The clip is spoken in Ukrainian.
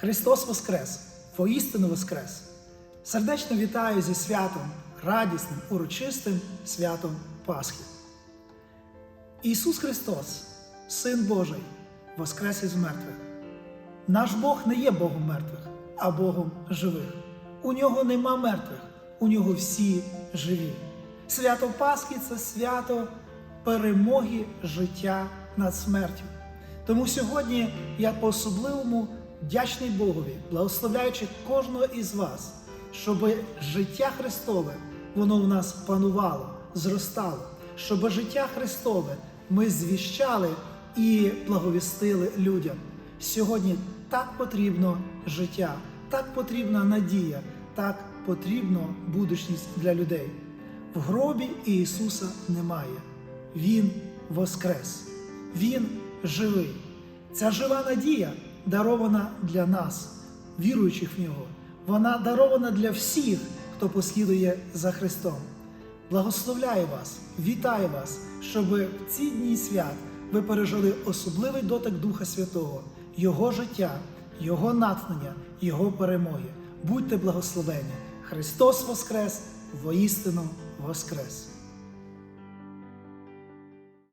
Христос Воскрес! Воістину Воскрес! Сердечно вітаю зі святом, радісним, урочистим святом Пасхи. Ісус Христос, Син Божий, Воскрес із мертвих. Наш Бог не є Богом мертвих, а Богом живих. У нього нема мертвих, у нього всі живі. Свято Пасхи це свято перемоги життя над смертю. Тому сьогодні я по-особливому вдячний Богові, благословляючи кожного із вас, щоб життя Христове воно в нас панувало, зростало, щоб життя Христове ми звіщали і благовістили людям. Сьогодні так потрібно життя, так потрібна надія, так потрібна будучність для людей. В гробі Ісуса немає. Він воскрес, Він живий. Ця жива надія дарована для нас, віруючих в нього. Вона дарована для всіх, хто послідує за Христом. Благословляю вас, вітаю вас, щоб в ці дні свят ви пережили особливий дотик Духа Святого, Його життя, Його натхнення, Його перемоги. Будьте благословені! Христос Воскрес! Воістину Воскрес!